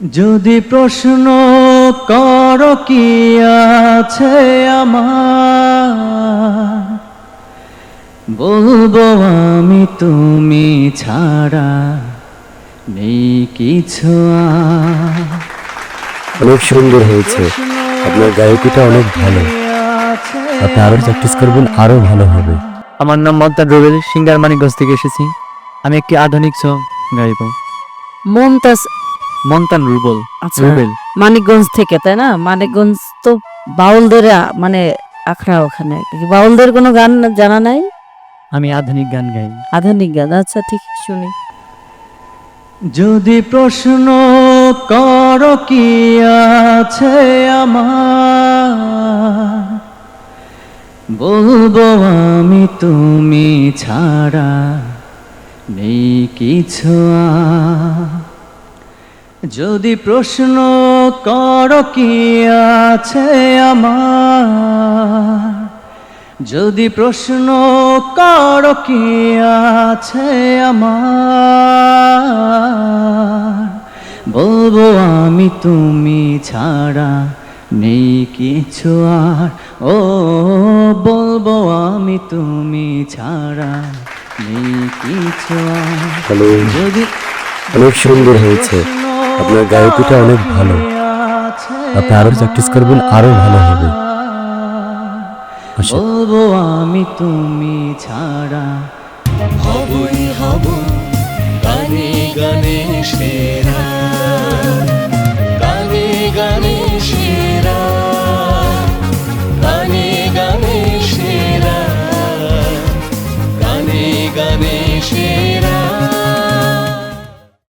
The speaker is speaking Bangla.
যদি প্রশ্ন কর কি আছে আমার বলব আমি তুমি ছাড়া নেই কিছু অনেক সুন্দর হয়েছে। আপনার গায়কিটা অনেক ভালো। আপনি আরও প্র্যাকটিস করবেন আরও ভালো হবে। আমার নাম মন্তান রুবেল সিঙ্গার মানিকগঞ্জ থেকে এসেছি। আমি একটি আধুনিক সং গাইব। মমতাজ মন্তান রুবেল আচ্ছা রুবেল। মানিকগঞ্জ থেকে তাই না? মানিকগঞ্জ তো বাউলদের মানে আখড়া ওখানে। বাউলদের কোনো গান জানা নাই? আমি আধুনিক গান গাই। আধুনিক গান আচ্ছা ঠিক শুনি। যদি প্রশ্ন কর কি আছে আমার বলব আমি তুমি ছাড়া নেই কিছু আর। যদি প্রশ্ন কর কি আছে আমার? যদি প্রশ্ন কর কি আছে আমার? বলব আমি তুমি ছাড়া নেই কিছু আর। ও বলব আমি তুমি ছাড়া নেই কিছু আর। যদি অনেক সুন্দর হয়েছে। আপনার গায়কিটা অনেক ভালো। আপনি আরও প্র্যাকটিস করবেন আরও ভালো হবে। বলব আমি তুমি ছাড়া। হবই হব গানে গানে সেরা